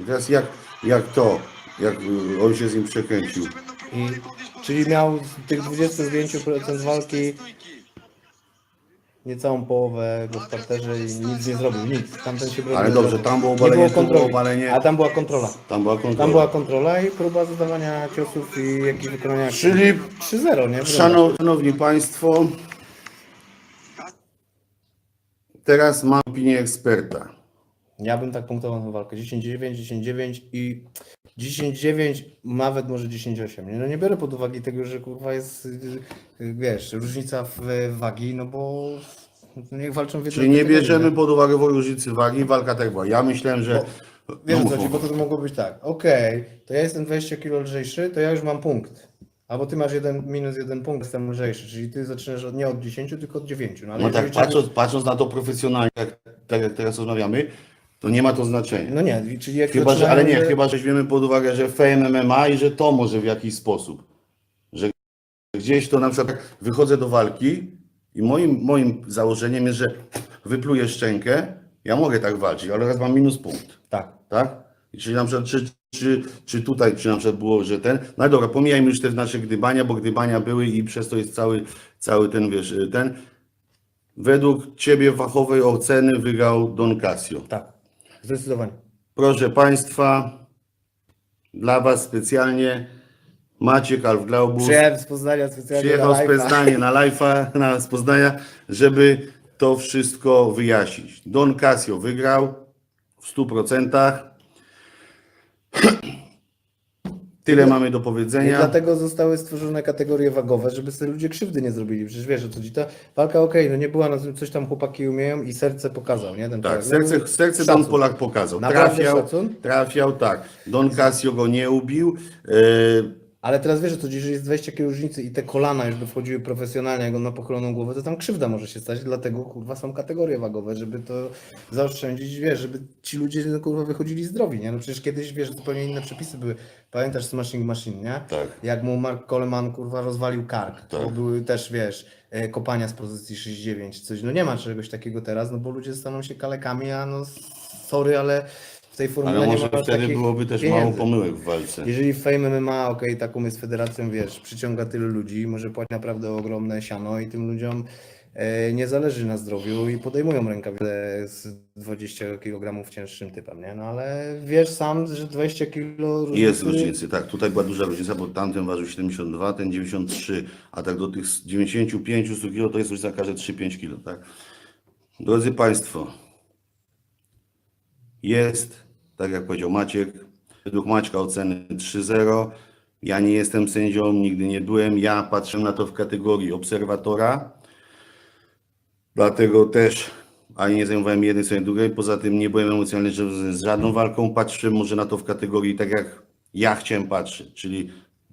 I teraz jak, jak to, jak y, on się z nim przekręcił. I, czyli miał z tych 25% walki niecałą połowę go w parterze i nic nie zrobił, nic. Tamten się bronił. Ale dobrze, tam było Nie obalenie, było tu było kontroli, obalenie. a tam była kontrola. Tam była kontrola. Tam była kontrola i próba zadawania ciosów i jakichś wykonania. Czyli 3-0, nie? Szanow, szanowni Państwo, teraz mam opinię eksperta. Ja bym tak punktował tę walkę. 10-9, 10-9 i 10-9, nawet może 10-8. Nie? No nie biorę pod uwagę tego, że kurwa jest, y, y, wiesz, różnica w wagi, no bo niech walczą w Czyli nie bierzemy nie? pod uwagę różnicy wagi, walka tak była. Ja myślałem, że... Wiesz no, o co chodzi, bo to mogło być tak, okej, to ja jestem 20 kg lżejszy, to ja już mam punkt. Albo ty masz jeden, minus jeden punkt, jestem lżejszy, czyli ty zaczynasz od, nie od 10, tylko od 9. No, ale No tak, patrząc, patrząc na to profesjonalnie, jak, tak jak teraz rozmawiamy, to nie ma to znaczenia. No nie, czyli jak Chyba, że, ale nie, chyba, że weźmiemy pod uwagę, że fame MMA i że to może w jakiś sposób. Że gdzieś to na przykład wychodzę do walki i moim, moim założeniem jest, że wypluję szczękę, ja mogę tak walczyć, ale teraz mam minus punkt, Tak. tak? I Czyli na przykład, czy, czy, czy tutaj, czy na przykład było, że ten, no dobra, pomijajmy już te nasze gdybania, bo gdybania były i przez to jest cały, cały ten, wiesz, ten. Według Ciebie fachowej oceny wygrał Don Casio. Tak, zdecydowanie. Proszę Państwa, dla Was specjalnie Maciek Alfglaubus Przyjechałem z Poznania specjalnie przyjechał z. Poznania na live'a, na z Poznania, żeby to wszystko wyjaśnić. Don Casio wygrał w 100%. Tyle mamy do I powiedzenia. dlatego zostały stworzone kategorie wagowe, żeby sobie ludzie krzywdy nie zrobili. Przecież wiesz co chodzi. Ta walka okej, no nie była na tym, coś tam chłopaki umieją i serce pokazał, nie? Ten Tak, Polak. serce, No, serce szacun. Don Polak pokazał. Naprawdę Trafiał, szacun. trafiał, tak. Don Casio go nie ubił. E, Ale teraz wiesz co jeżeli jest 20 kg różnicy i te kolana już by wchodziły profesjonalnie, jak on ma pochyloną głowę, to tam krzywda może się stać, dlatego kurwa są kategorie wagowe, żeby to zaoszczędzić, wiesz, żeby ci ludzie no, kurwa wychodzili zdrowi, nie? No przecież kiedyś, wiesz, zupełnie inne przepisy były. Pamiętasz Smashing Machine, nie? Tak. Jak mu Mark Coleman kurwa rozwalił kark, to Tak. były też, wiesz, e, kopania z pozycji 6-9, coś, no nie ma czegoś takiego teraz, no bo ludzie staną się kalekami, a no sorry, ale w tej formule ale nie może ma wtedy takich byłoby też pieniędzy. mało pomyłek w walce. Jeżeli Fame MMA, okej, taką jest federacją, wiesz, przyciąga tylu ludzi, może płacić naprawdę ogromne siano i tym ludziom e, nie zależy na zdrowiu i podejmują rękawice z 20 kg cięższym typem, nie? No ale wiesz sam, że 20 kg. Jest różnicy, tak. Tutaj była duża różnica, bo tamten ważył 72, ten 93, a tak do tych 95 100 kg to jest różnica każde 3-5 kg, tak? Drodzy Państwo, jest, tak jak powiedział Maciek, według Maćka oceny 3-0. Ja nie jestem sędzią, nigdy nie byłem. Ja patrzę na to w kategorii obserwatora. Dlatego też ani nie zajmowałem jednej strony drugiej. Poza tym nie byłem emocjonalny z żadną walką. Patrzyłem może na to w kategorii tak jak ja chciałem patrzeć, czyli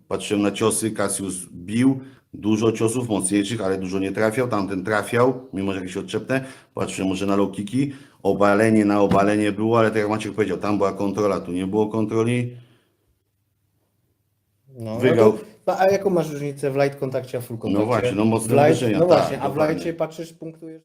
patrzyłem na ciosy. Cassius bił dużo ciosów mocniejszych, ale dużo nie trafiał. Tamten trafiał, mimo że jakieś odczepne. Patrzyłem może na low kicki. Obalenie na obalenie było, ale tak jak Maciek powiedział, tam była kontrola, tu nie było kontroli. No, wygrał. no to- A jaką masz różnicę w light kontakcie, a full kontakcie? właśnie, no mocne light- uderzenia, No tak, właśnie, a w lightie patrzysz, punktujesz...